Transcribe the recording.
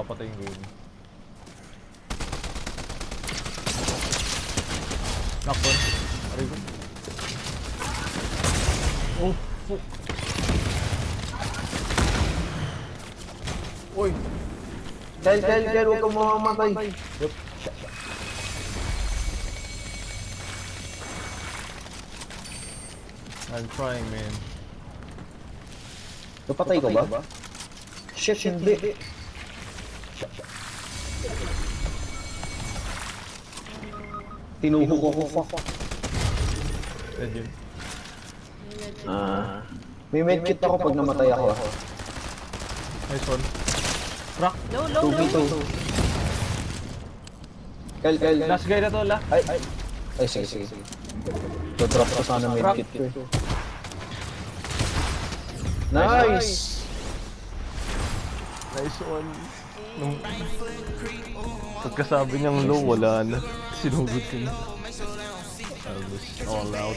papatayin ko yun. Knockdown. Aray ko. Oh, fuck. Uy! Kyle, Kyle, Kyle, huwag kang mamamatay. Yup. I'm trying, man. Napatay ka ba? Shit, hindi. Tinuhog ako, fuck. Dead yun. Ah. May medkit ako pag namatay ako. Nice one. Crack! Low, low, low. 2v2. Kyle, Kyle. Last guy na to, la. Ay, ay. Ay, sige, sige. Drop ko sana medkit ko. Nice! Nice one. Nung... Pagkasabi niyang low, wala na. Sinugod ko na. I was all out.